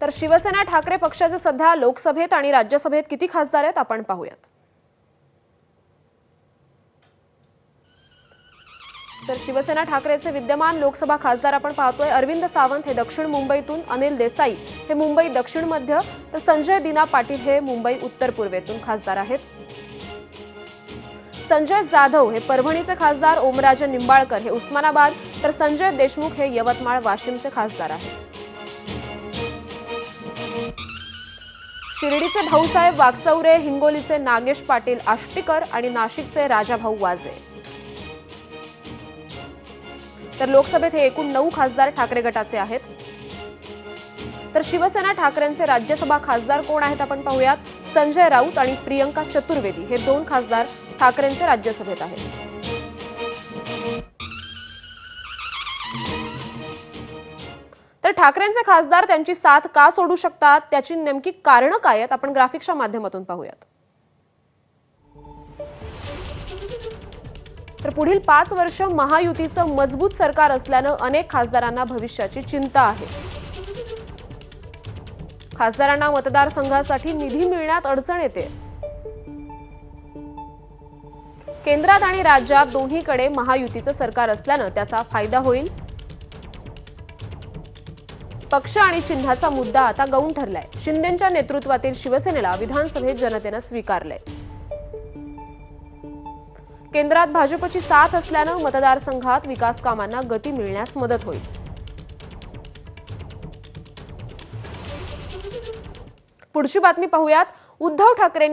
तर शिवसेना ठाकरे पक्षाचे सध्या लोकसभेत आणि राज्यसभेत किती खासदार आहेत आपण पाहूयात. तर शिवसेना ठाकरेचे विद्यमान लोकसभा खासदार आपण पाहतोय. अरविंद सावंत हे दक्षिण मुंबईतून अनिल देसाई हे मुंबई दक्षिण मध्य तर संजय दिना पाटील हे मुंबई उत्तर पूर्वेतून खासदार आहेत. संजय जाधव हे परभणीचे खासदार ओमराजे निंबाळकर हे उस्मानाबाद तर संजय देशमुख हे यवतमाळ वाशिमचे खासदार आहेत. शिर्डीचे भाऊसाहेब वागचौरे हिंगोलीचे नागेश पाटील आष्टीकर आणि नाशिकचे राजाभाऊ वाजे. तर लोकसभेत हे एकूण नऊ खासदार ठाकरे गटाचे आहेत. तर शिवसेना ठाकरेंचे राज्यसभा खासदार कोण आहेत आपण पाहूयात. संजय राऊत आणि प्रियंका चतुर्वेदी हे दोन खासदार ठाकरेंचे राज्यसभेत आहेत. तर ठाकरेंचे खासदार त्यांची साथ का सोडू शकतात? त्याची नेमकी कारणं काय आहेत? आपण ग्राफिक्सच्या माध्यमातून पाहूयात. तर पुढील पाच वर्ष महायुतीचं मजबूत सरकार असल्यानं अनेक खासदारांना भविष्याची चिंता आहे. खासदारांना मतदारसंघासाठी निधी मिळण्यात अडचण येते. केंद्रात आणि राज्यात दोन्हीकडे महायुतीचं सरकार असल्यानं त्याचा फायदा होईल. पक्ष आणि चिन्हाचा मुद्दा आता गौण ठरलाय. शिंदेच्या नेतृत्वातील शिवसेनेला विधानसभेत जनतेनं स्वीकारलंय. केंद्रात भाजपची साथ असल्यानं मतदारसंघात विकास कामांना गती मिळण्यास मदत होईल. पुढची बातमी पाहूयात. उद्धव ठाकरेंनी